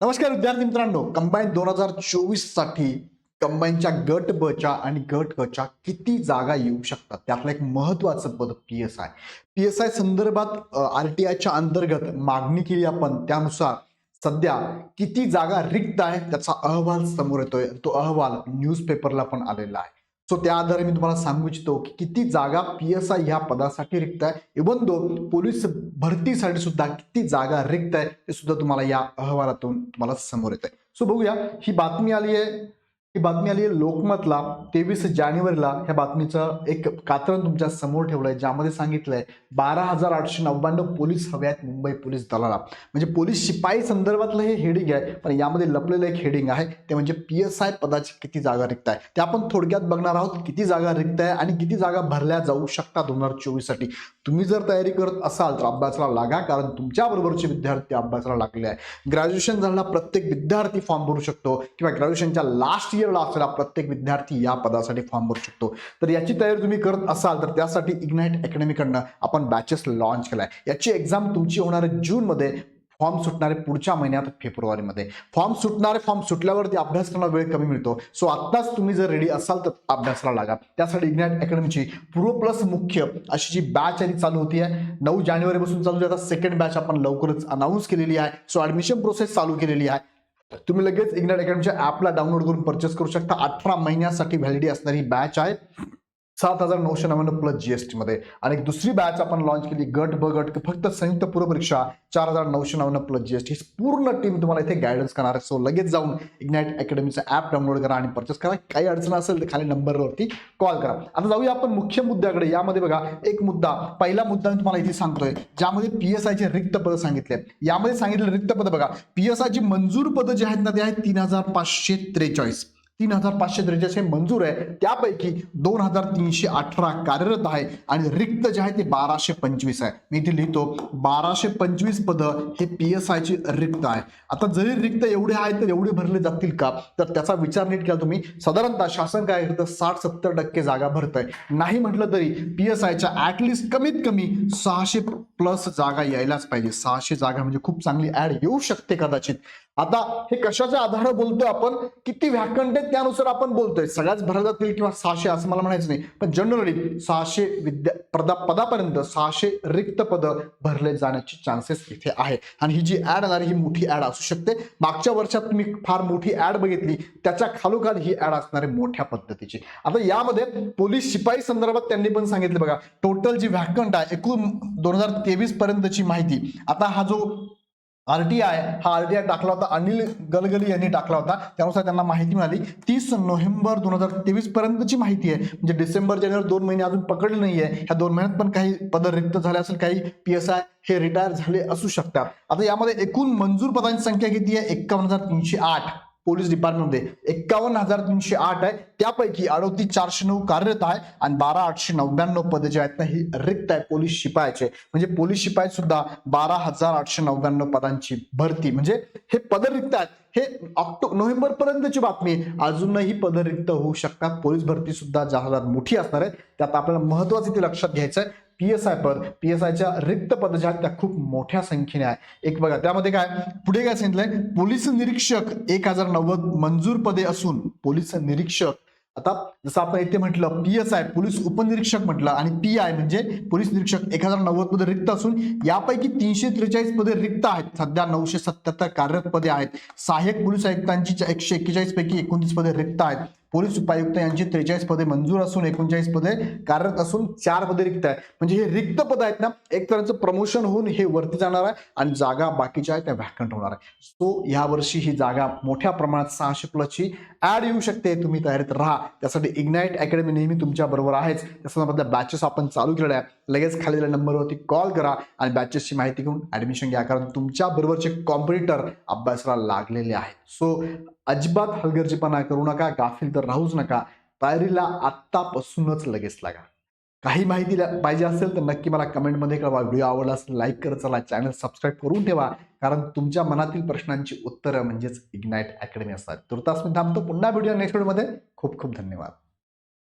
नमस्कार विद्यार्थी मित्रांनो कंबाईन दोन हजार चोवीससाठी कंबाईनच्या गट ब च्या आणि गट क च्या किती जागा येऊ शकतात? त्यातलं एक महत्वाचं पद P S I P S I संदर्भात आर टी आयच्या अंतर्गत मागणी केली आपण. त्यानुसार सध्या किती जागा रिक्त आहे? त्याचा अहवाल समोर येतोय. तो अहवाल न्यूजपेपरला पण आलेला आहे. सो त्या आधारे मी तुम्हाला सांगू इच्छितो की किती जागा पी एस आय ह्या पदासाठी रिक्त आहे. इवन दो पोलीस भरतीसाठी सुद्धा किती जागा रिक्त आहे ते सुद्धा तुम्हाला या अहवालातून तुम्हाला समोर येत आहे सो बघूया. ही बातमी आली आहे. ही बातमी आली लोकमतला तेवीस जानेवारीला. ह्या बातमीचं एक कात्रण तुमच्यासमोर ठेवलंय ज्यामध्ये सांगितलंय बारा हजार आठशे नव्याण्णव पोलीस हवे आहेत मुंबई पोलीस दलाला. म्हणजे पोलीस शिपाई संदर्भातलं हे हेडिंग आहे पण यामध्ये लपलेलं एक हेडिंग आहे ते म्हणजे पी एस आय पदाची किती जागा रिक्त आहे ते आपण थोडक्यात बघणार आहोत किती जागा रिक्त आहे आणि किती जागा भरल्या जाऊ शकतात दोन हजार चोवीससाठी. तुम्ही जर तयारी करत असाल तर अभ्यासाला लागा कारण तुमच्याबरोबरचे विद्यार्थी अभ्यासाला लागले आहे ग्रॅज्युएशन झालेला प्रत्येक विद्यार्थी फॉर्म भरू शकतो किंवा ग्रॅज्युएशनच्या लास्ट इयरला असलेला प्रत्येक विद्यार्थी या पदासाठी फॉर्म भरू शकतो. तर याची तयारी तुम्ही करत असाल तर त्यासाठी इग्नाइट अकॅडमीकडनं आपण बॅचेस लॉन्च केलाय. याची एक्झाम तुमची होणार आहे जूनमध्ये फॉर्म सुटणारे पुढच्या महिन्यात फेब्रुवारीमध्ये. फॉर्म सुटणारे फॉर्म सुटल्यावरती अभ्यास करण्याला वेळ कमी मिळतो. सो आत्ताच तुम्ही जर रेडी असाल तर अभ्यासाला लागा. त्यासाठी इग्नाइट अकॅडमीची पूर्व प्लस मुख्य अशी जी बॅच आहे ती चालू होती आहे नऊ जानेवारीपासून चालू आहे आता सेकंड बॅच आपण लवकरच अनाऊन्स केलेली आहे. सो ऍडमिशन प्रोसेस चालू केलेली आहे. तुम्ही लगेच इग्नाइट अकॅडमीच्या ॲपला डाउनलोड करून परचेस करू शकता. अठरा महिन्यासाठी व्हॅलिडी असणारी बॅच आहे. सात हजार नऊशे नव्याण्णव प्लस जीएसटी मध्ये. आणि दुसरी बॅच आपण लॉन्च केली गट ब गट फक्त संयुक्त पूर्वपरीक्षा चार हजार नऊशे नव्याण्णव प्लस जीएसटी पूर्ण टीम तुम्हाला इथे गायडन्स करणार आहे. सो लगेच जाऊन इग्नाइट अकॅडमीचं ॲप डाउनलोड करा आणि परचेस करा. काही अडचण असेल तर खाली नंबरवरती कॉल करा. आता जाऊया आपण मुख्य मुद्द्याकडे. यामध्ये बघा एक मुद्दा पहिला मुद्दा मी तुम्हाला इथे सांगतोय ज्यामध्ये पी एस आयचे रिक्त पद सांगितले यामध्ये सांगितले रिक्त पद बघा पी एस आयची मंजूर पद जे आहेत ना ते आहेत तीन हजार पाचशे त्रेचाळीस. तीन हजार पाचशे त्रेचाळीस हे मंजूर आहे. त्यापैकी दोन हजार तीनशे अठरा कार्यरत आहे आणि रिक्त जे आहे ते बाराशे पंचवीस आहे. मी इथे लिहितो बाराशे पंचवीस पद हे पी एस आयची रिक्त आहे. आता जरी रिक्त एवढे आहेत तर एवढे भरले जातील का? तर त्याचा विचार नीट केला तुम्ही. साधारणतः शासन काय करतं? साठ सत्तर टक्के जागा भरत आहे नाही म्हटलं तरी पी एस आयच्या ऍटलिस्ट कमीत कमी सहाशे प्लस जागा यायलाच पाहिजे. सहाशे जागा म्हणजे खूप चांगली ऍड येऊ शकते कदाचित. आता हे कशाच्या आधारे बोलतोय आपण? किती व्याकंठ आहेत त्यानुसार आपण बोलतोय? सगळ्याच भरल्या जातील किंवा सहाशे असं मला म्हणायचं नाही पण जनरली सहाशे विद्या पदा पदापर्यंत सहाशे रिक्त पद भरले जाण्याची चान्सेस इथे आहे. आणि ही जी ऍड येणार ही मोठी ऍड असू शकते. मागच्या वर्षात तुम्ही फार मोठी ऍड बघितली. त्याच्या खालोखाल ही ऍड असणार आहे मोठ्या पद्धतीची. आता यामध्ये पोलीस शिपाई संदर्भात त्यांनी पण सांगितलं बघा. टोटल जी व्याकंठ आहे एकूण दोन हजार तेवीस पर्यंतची माहिती. आता हा जो आरटीआय हा आरटीआय टाकला होता. अनिल गलगली यांनी टाकला होता. त्यानुसार त्यांना माहिती मिळाली. तीस नोव्हेंबर दोन हजार तेवीस पर्यंतची माहिती आहे. म्हणजे डिसेंबर जानेवारी दोन महिने अजून पकडले नाहीये. ह्या दोन महिन्यात पण काही पद रिक्त झाले असेल काही पी एस आय हे रिटायर झाले असू शकतात. आता यामध्ये एकूण मंजूर पदांची संख्या किती आहे? एक्कावन्न हजार तीनशे आठ. पोलीस डिपार्टमेंटमध्ये. एक्कावन्न हजार तीनशे आठ आहे. त्यापैकी अडोतीस चारशे नऊ कार्यरत आहे आणि बारा आठशे नव्याण्णव पदे जे आहेत ना ही रिक्त आहे पोलीस शिपायाचे. म्हणजे पोलीस शिपाई सुद्धा बारा हजार आठशे नव्याण्णव पदांची भरती. म्हणजे हे पद रिक्त आहेत. हे ऑक्टो नोव्हेंबर पर्यंतची बातमी अजूनही पद रिक्त होऊ शकतात. पोलीस भरती सुद्धा जाहिरात मोठी असणार आहे. त्यात आपल्याला महत्वाचं ते लक्षात घ्यायचं आहे. पी एस आय पद पी एस आयच्या रिक्त पद ज्या त्या खूप मोठ्या संख्येने आहे. एक बघा त्यामध्ये काय? पुढे काय सांगितलंय? पोलीस निरीक्षक एक हजार नव्वद मंजूर पदे असून पोलीस निरीक्षक. आता जसं आपण इथे म्हटलं पी एस आय पोलीस उपनिरीक्षक म्हटलं आणि पी आय म्हणजे पोलीस निरीक्षक एक हजार नव्वद पदे रिक्त असून यापैकी तीनशे त्रेचाळीस पदे रिक्त आहेत. सध्या नऊशे सत्याहत्तर कार्यरत पदे आहेत. सहाय्यक पोलीस आयुक्तांची एकशे एक्केचाळीस पैकी एकोणतीस पदे रिक्त आहेत. पोलीस उपायुक्त यांची त्रेचाळीस पदे मंजूर असून एकोणचाळीस पदे कार्यरत असून चार पदे रिक्त आहेत. म्हणजे हे रिक्त पद आहेत ना एक तऱ्हेचं प्रमोशन होऊन हे वरती जाणार आहे आणि जागा बाकीच्या आहेत त्या व्हॅकंट होणार आहे सो यावर्षी ही जागा मोठ्या प्रमाणात सहाशे प्लसची ऍड येऊ शकते. तुम्ही तयारीत राहा. त्यासाठी इग्नाइट अकॅडमी नेहमी तुमच्या बरोबर आहेच. त्या संदर्भातल्या बॅचेस आपण चालू केलेल्या आहे लगेच खाली नंबरवरती कॉल करा आणि बॅचेसची माहिती घेऊन ऍडमिशन घ्या. कारण तुमच्या बरोबरचे कॉम्पिटिटर अभ्यासाला लागलेले आहेत. सो अजिबात हलगर्जीपणा करू नका गाफील तर राहूच नका. तयारीला आत्तापासूनच लगेच लागा. काही माहिती पाहिजे असेल तर नक्की मला कमेंटमध्ये कळवा. व्हिडिओ आवडला असेल लाईक करत चला. चॅनल सबस्क्राईब करून ठेवा. कारण तुमच्या मनातील प्रश्नांची उत्तरं म्हणजेच इग्नाईट अकॅडमी असतात. तुर्तास मी थांबतो. पुन्हा व्हिडिओ नेक्स्ट व्हिडिओमध्ये खूप खूप धन्यवाद.